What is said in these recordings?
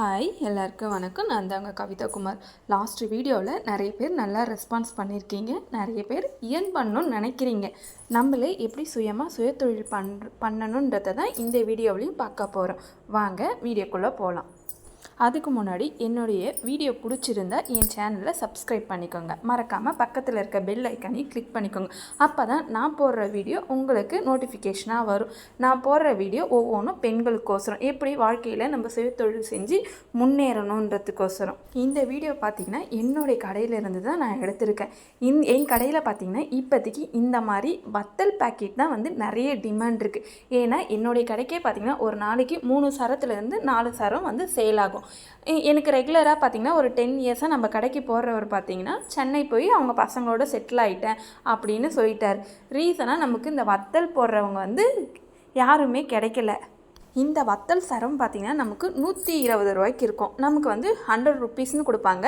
Hi எல்லாருக்கும் வணக்கம். நான் தாங்க கவிதா குமார் லாஸ்ட் வீடியோவில் நிறைய பேர் நல்லா ரெஸ்பான்ஸ் பண்ணியிருக்கீங்க நிறைய பேர் ஏர்ன் பண்ணணும்னு நினைக்கிறீங்க. நம்மளே எப்படி சுயமாக சுயத்தொழில் பண் பண்ணணுன்றதை தான் இந்த வீடியோவிலையும் பார்க்க போகிறோம் வாங்க வீடியோக்குள்ளே போகலாம் அதுக்கு முன்னாடி என்னுடைய வீடியோ பிடிச்சிருந்தா என் சேனலை சப்ஸ்கிரைப் பண்ணிக்கோங்க. மறக்காமல் பக்கத்தில் இருக்க பெல் ஐக்கானையும் கிளிக் பண்ணிக்கோங்க. அப்போ தான் நான் போடுற வீடியோ உங்களுக்கு நோட்டிஃபிகேஷனாக வரும். நான் போடுற வீடியோ ஒவ்வொன்றும் பெண்களுக்கோசரம். எப்படி வாழ்க்கையில் நம்ம சுயத்தொழில் செஞ்சு முன்னேறணுன்றதுக்கோசரம். இந்த வீடியோ பார்த்திங்கன்னா என்னுடைய கடையிலேருந்து தான் நான் எடுத்திருக்கேன். இந் என் கடையில் பார்த்திங்கன்னா இப்போதைக்கு இந்த மாதிரி வத்தல் பேக்கெட் தான் வந்து நிறைய டிமாண்ட் இருக்குது ஏன்னா என்னுடைய கடைக்கே பார்த்திங்கன்னா ஒரு நாளைக்கு மூணு சரத்துலேருந்து நாலு சரம் வந்து சேல் ஆகும். ஆகும் எனக்கு ரெகுலராக பார்த்தீங்கன்னா ஒரு டென் இயர்ஸாக நம்ம கடைக்கு போடுறவர் பார்த்திங்கன்னா சென்னை போய் அவங்க பசங்களோட செட்டில் ஆகிட்டேன் அப்படின்னு சொல்லிட்டார். ரீசனாக நமக்கு இந்த வத்தல் போடுறவங்க வந்து யாருமே கிடைக்கல. இந்த வத்தல் சரம் பார்த்திங்கன்னா நமக்கு நூற்றி இருபது ரூபாய்க்கு இருக்கும். நமக்கு வந்து ஹண்ட்ரட் ருபீஸ்னு கொடுப்பாங்க.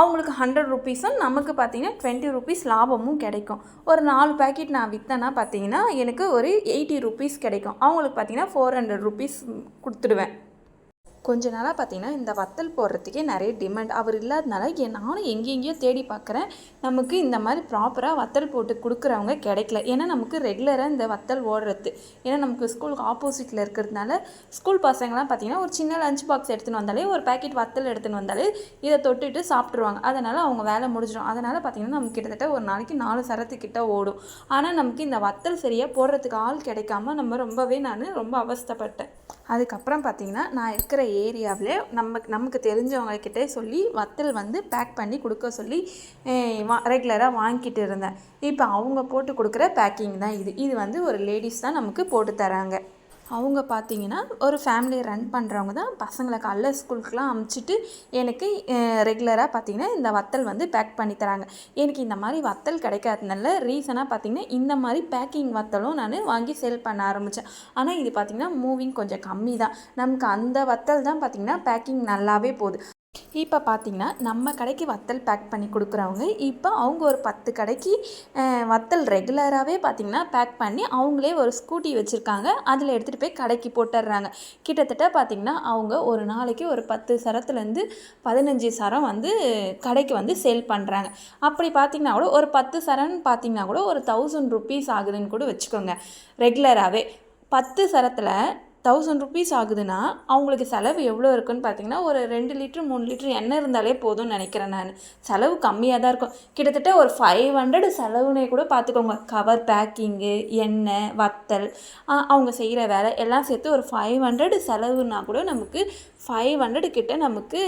அவங்களுக்கு ஹண்ட்ரட் ருபீஸும் நமக்கு பார்த்திங்கன்னா டுவெண்ட்டி ருபீஸ் லாபமும் கிடைக்கும். ஒரு நாலு பேக்கெட் நான் விற்றேன்னா பார்த்தீங்கன்னா எனக்கு ஒரு எயிட்டி ருபீஸ் கிடைக்கும். அவங்களுக்கு பார்த்தீங்கன்னா ஃபோர் ஹண்ட்ரட் ருபீஸ் கொடுத்துடுவேன். கொஞ்ச நாளாக பார்த்தீங்கன்னா இந்த வத்தல் போடுறதுக்கே நிறைய டிமாண்ட் அவர் இல்லாதனால நானும் எங்கெங்கேயோ தேடி பார்க்குறேன் நமக்கு இந்த மாதிரி ப்ராப்பராக வத்தல் போட்டு கொடுக்குறவங்க கிடைக்கல. ஏன்னா நமக்கு ரெகுலராக இந்த வத்தல் ஓடுறது. ஏன்னா நமக்கு ஸ்கூலுக்கு ஆப்போசிட்டில் இருக்கிறதுனால ஸ்கூல் பசங்களாம் பார்த்தீங்கன்னா ஒரு சின்ன லஞ்ச் பாக்ஸ் எடுத்துன்னு வந்தாலே ஒரு பேக்கெட் வத்தல் எடுத்துன்னு வந்தாலே இதை தொட்டுட்டு சாப்பிட்ருவாங்க அதனால் அவங்க வேலை முடிஞ்சிடும். அதனால் பார்த்தீங்கன்னா நமக்கு கிட்டத்தட்ட ஒரு நாளைக்கு நாலு சரத்துக்கிட்ட ஓடும். ஆனால் நமக்கு இந்த வத்தல் சரியாக போடுறதுக்கு ஆள் கிடைக்காம நம்ம ரொம்பவே நான் ரொம்ப அவஸ்தைப்பட்டேன். அதுக்கப்புறம் பார்த்திங்கன்னா நான் இருக்கிற ஏரியாவில் நமக்கு நமக்கு தெரிஞ்சவங்கக்கிட்டே சொல்லி வத்தல் வந்து பேக் பண்ணி கொடுக்க சொல்லி ரெகுலராக வாங்கிட்டு இருந்தேன். இப்போ அவங்க போட்டு கொடுக்குற பேக்கிங் தான் இது. இது வந்து ஒரு லேடிஸ் தான் நமக்கு போட்டு தராங்க. அவங்க பார்த்தீங்கன்னா ஒரு ஃபேமிலி ரன் பண்ணுறவங்க தான் பசங்களை காலைல ஸ்கூலுக்குலாம் அமுச்சிட்டு எனக்கு ரெகுலராக பார்த்தீங்கன்னா இந்த வத்தல் வந்து பேக் பண்ணி தராங்க. எனக்கு இந்த மாதிரி வத்தல் கிடைக்காதனால ரீசனாக பார்த்தீங்கன்னா இந்த மாதிரி பேக்கிங் வத்தலும் நான் வாங்கி சேல் பண்ண ஆரம்பித்தேன் ஆனால் இது பார்த்தீங்கன்னா மூவிங் கொஞ்சம் கம்மி தான். நமக்கு அந்த வத்தல் தான் பார்த்தீங்கன்னா பேக்கிங் நல்லாவே போகுது. இப்போ பார்த்தீங்கன்னா நம்ம கடைக்கு வத்தல் பேக் பண்ணி கொடுக்குறவங்க இப்போ அவங்க ஒரு பத்து கடைக்கு வத்தல் ரெகுலராகவே பார்த்திங்கன்னா பேக் பண்ணி அவங்களே ஒரு ஸ்கூட்டி வச்சுருக்காங்க. அதில் எடுத்துகிட்டு போய் கடைக்கு போட்டுடுறாங்க. கிட்டத்தட்ட பார்த்தீங்கன்னா அவங்க ஒரு நாளைக்கு ஒரு பத்து சரத்துலேருந்து பதினஞ்சு சரம் வந்து கடைக்கு வந்து சேல் பண்ணுறாங்க அப்படி பார்த்தீங்கன்னா கூட ஒரு பத்து சரம்னு பார்த்தீங்கன்னா கூட ஒரு தௌசண்ட் ருபீஸ் ஆகுதுன்னு கூட வச்சுக்கோங்க. ரெகுலராகவே பத்து சரத்தில் தௌசண்ட் ருபீஸ் ஆகுதுன்னா அவங்களுக்கு செலவு எவ்வளோ இருக்குன்னு பார்த்தீங்கன்னா ஒரு ரெண்டு லிட்டர் மூணு லிட்டர் எண்ணெய் இருந்தாலே போதும்னு நினைக்கிறேன் நான். செலவு கம்மியாக தான் இருக்கும். கிட்டத்தட்ட ஒரு ஃபைவ் ஹண்ட்ரட் செலவுனே கூட பார்த்துக்கோங்க கவர் பேக்கிங்கு எண்ணெய் வத்தல் அவங்க செய்கிற வேலை எல்லாம் சேர்த்து ஒரு ஃபைவ் ஹண்ட்ரட் செலவுனா கூட நமக்கு ஃபைவ் ஹண்ட்ரட் கிட்ட நமக்கு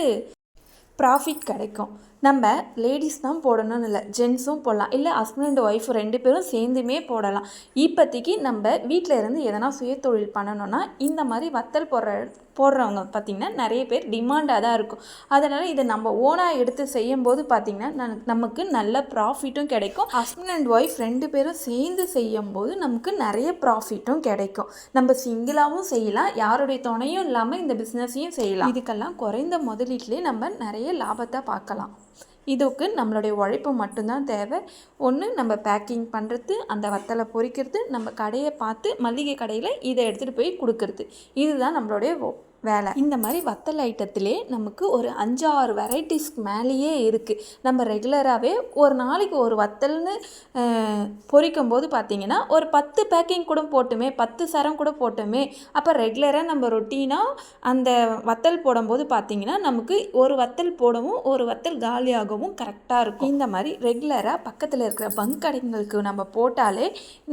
ப்ராஃபிட் கிடைக்கும். நம்ம லேடிஸ் தான் போடணும்னு இல்லை ஜென்ஸும் போடலாம். இல்லை ஹஸ்பண்ட் அண்ட் ஒய்ஃப் ரெண்டு பேரும் சேர்ந்துமே போடலாம். இப்போதைக்கு நம்ம வீட்டில் இருந்து எதனா சுயத்தொழில் பண்ணணும்னா இந்த மாதிரி வத்தல் போடுற போடுறவங்க பார்த்திங்கன்னா நிறைய பேர் டிமாண்டாக தான் இருக்கும். அதனால் இதை நம்ம ஓனாக எடுத்து செய்யும்போது பார்த்திங்கன்னா நமக்கு நல்ல ப்ராஃபிட்டும் கிடைக்கும். ஹஸ்பண்ட் அண்ட் ஒய்ஃப் ரெண்டு பேரும் சேர்ந்து செய்யும்போது நமக்கு நிறைய ப்ராஃபிட்டும் கிடைக்கும். நம்ம சிங்கிளாகவும் செய்யலாம். யாருடைய துணையும் இல்லாமல் இந்த பிஸ்னஸையும் செய்யலாம். இதுக்கெல்லாம் குறைந்த முதலீட்டிலே நம்ம நிறைய லாபத்தை பார்க்கலாம். இதுக்கு நம்மளுடைய உழைப்பு மட்டும்தான் தேவை. ஒன்று நம்ம பேக்கிங் பண்ணுறது அந்த வத்தலை பொரிக்கிறது நம்ம கடையை பார்த்து மளிகை கடையில் இதை எடுத்துகிட்டு போய் கொடுக்கறது. இதுதான் நம்மளுடைய வேலை. இந்த மாதிரி வத்தல் ஐட்டத்திலே நமக்கு ஒரு அஞ்சாறு வெரைட்டிஸ்க்கு மேலேயே இருக்குது நம்ம ரெகுலராகவே ஒரு நாளைக்கு ஒரு வத்தல்னு பொறிக்கும் பொரிக்கும் போது பார்த்தீங்கன்னா ஒரு பத்து பேக்கிங் கூட போட்டுமே பத்து சரம் கூட போட்டுமே அப்போ ரெகுலராக நம்ம ரொட்டீனாக அந்த வத்தல் போடும்போது பார்த்தீங்கன்னா நமக்கு ஒரு வத்தல் போடவும் ஒரு வத்தல் காலியாகவும் கரெக்டாக இருக்கும். இந்த மாதிரி ரெகுலராக பக்கத்தில் இருக்கிற பங்க் கடைங்களுக்கு நம்ம போட்டாலே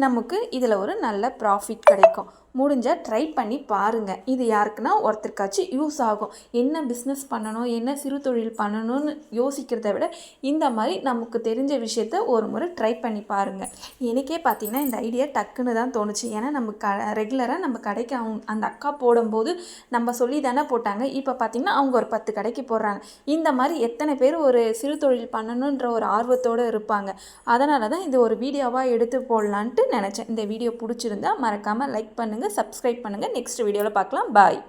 நமக்கு இதில் ஒரு நல்ல ப்ராஃபிட் கிடைக்கும். முடிஞ்சால் ட்ரை பண்ணி பாருங்கள் இது யாருக்குன்னா ஒருத்தருக்காச்சும் யூஸ் ஆகும். என்ன பிஸ்னஸ் பண்ணணும் என்ன சிறு தொழில் பண்ணணும்னு யோசிக்கிறத விட இந்த மாதிரி நமக்கு தெரிஞ்ச விஷயத்த ஒரு முறை ட்ரை பண்ணி பாருங்கள் எனக்கே பார்த்தீங்கன்னா இந்த ஐடியா டக்குன்னு தான் தோணுச்சு. ஏன்னா நம்ம க ரெகுலராக நம்ம கடைக்கு அவங்க அந்த அக்கா போடும்போது நம்ம சொல்லி தானே போட்டாங்க. இப்போ பார்த்தீங்கன்னா அவங்க ஒரு பத்து கடைக்கு போடுறாங்க. இந்த மாதிரி எத்தனை பேர் ஒரு சிறு தொழில் பண்ணணுன்ற ஒரு ஆர்வத்தோடு இருப்பாங்க. அதனால தான் இது ஒரு வீடியோவாக எடுத்து போடலான்ட்டு நினச்சேன். இந்த வீடியோ பிடிச்சிருந்தா மறக்காமல் லைக் பண்ணுங்கள் சப்ஸ்கிரைப் பண்ணுங்கள் நெக்ஸ்ட் வீடியோவில் பார்க்கலாம். பாய்